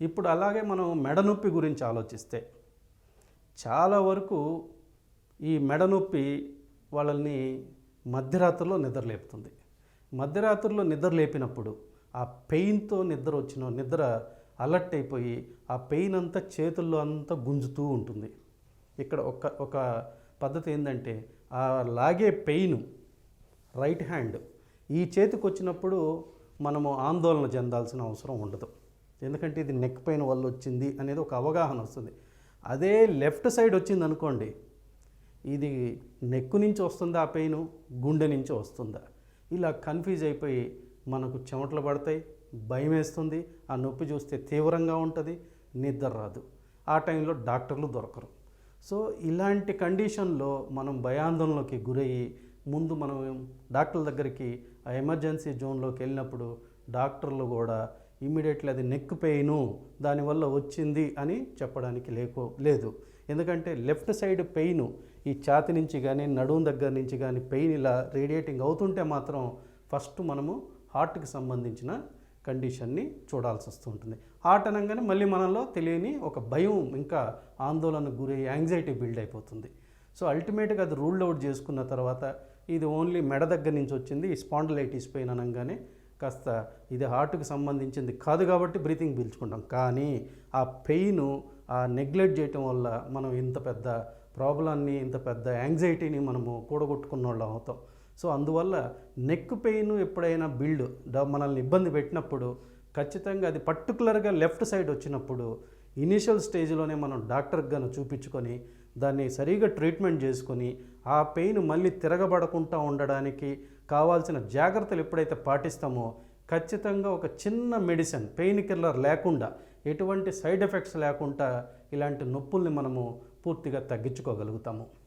ఇప్పుడు అలాగే మనం మెడ నొప్పి గురించి ఆలోచిస్తే చాలా వరకు ఈ మెడనొప్పి వాళ్ళని మధ్యరాత్రిలో నిద్రలేపుతుంది. మధ్యరాత్రిలో నిద్ర లేపినప్పుడు ఆ పెయిన్తో నిద్ర వచ్చిన నిద్ర అలర్ట్ అయిపోయి ఆ పెయిన్ అంతా చేతుల్లో అంతా గుంజుతూ ఉంటుంది. ఇక్కడ ఒక ఒక పద్ధతి ఏంటంటే ఆ లాగే పెయిన్ రైట్ హ్యాండ్ ఈ చేతికి వచ్చినప్పుడు మనము ఆందోళన చెందాల్సిన అవసరం ఉండదు. ఎందుకంటే ఇది నెక్ పెయిన్ వల్ల వచ్చింది అనేది ఒక అవగాహన వస్తుంది. అదే లెఫ్ట్ సైడ్ వచ్చింది అనుకోండి ఇది నెక్కు నుంచి వస్తుందా ఆ పెయిన్ గుండె నుంచి వస్తుందా? ఇలా కన్ఫ్యూజ్ అయిపోయి మనకు చెమటలు పడతాయి భయం వేస్తుంది ఆ నొప్పి చూస్తే తీవ్రంగా ఉంటుంది నిద్ర రాదు. ఆ టైంలో డాక్టర్లు దొరకరు. సో ఇలాంటి కండిషన్లో మనం భయాందోళనలోకి గురయ్యి ముందు మనం డాక్టర్ల దగ్గరికి ఆ ఎమర్జెన్సీ జోన్లోకి వెళ్ళినప్పుడు డాక్టర్లు కూడా ఇమ్మీడియట్లీ అది నెక్ పెయిన్ దానివల్ల వచ్చింది అని చెప్పడానికి లేకో లేదు. ఎందుకంటే లెఫ్ట్ సైడ్ పెయిన్ ఈ ఛాతి నుంచి కానీ నడుము దగ్గర నుంచి కానీ పెయిన్ ఇలా రేడియేటింగ్ అవుతుంటే మాత్రం ఫస్ట్ మనము హార్ట్కి సంబంధించిన కండిషన్ని చూడాల్సి వస్తుంటుంది. హార్ట్ అనగానే మళ్ళీ మనలో తెలియని ఒక భయం ఇంకా ఆందోళనకు గురి యాంగ్జైటీ బిల్డ్ అయిపోతుంది. సో అల్టిమేట్గా అది రూల్డ్ అవుట్ చేసుకున్న తర్వాత ఇది ఓన్లీ మెడ దగ్గర నుంచి వచ్చింది ఈ స్పాండలైటిస్ పెయిన్ అనగానే కాస్త ఇది హార్ట్కి సంబంధించింది కాదు కాబట్టి బ్రీతింగ్ పీల్చుకుంటాం. కానీ ఆ పెయిన్ ఆ నెగ్లెక్ట్ చేయటం వల్ల మనం ఇంత పెద్ద ప్రాబ్లాన్ని ఇంత పెద్ద యాంగ్జైటీని మనము కూడగొట్టుకున్న వాళ్ళం అవుతాం. సో అందువల్ల నెక్ పెయిన్ ఎప్పుడైనా బిల్డ్ మనల్ని ఇబ్బంది పెట్టినప్పుడు ఖచ్చితంగా అది పర్టికులర్గా లెఫ్ట్ సైడ్ వచ్చినప్పుడు ఇనీషియల్ స్టేజ్లోనే మనం డాక్టర్కి గాను చూపించుకొని దాన్ని సరిగా ట్రీట్మెంట్ చేసుకొని ఆ పెయిన్ మళ్ళీ తిరగబడకుండా ఉండడానికి కావాల్సిన జాగ్రత్తలు ఎప్పుడైతే పాటిస్తామో ఖచ్చితంగా ఒక చిన్న మెడిసిన్ పెయిన్ కిల్లర్ లేకుండా ఎటువంటి సైడ్ ఎఫెక్ట్స్ లేకుండా ఇలాంటి నొప్పుల్ని మనము పూర్తిగా తగ్గించుకోగలుగుతాము.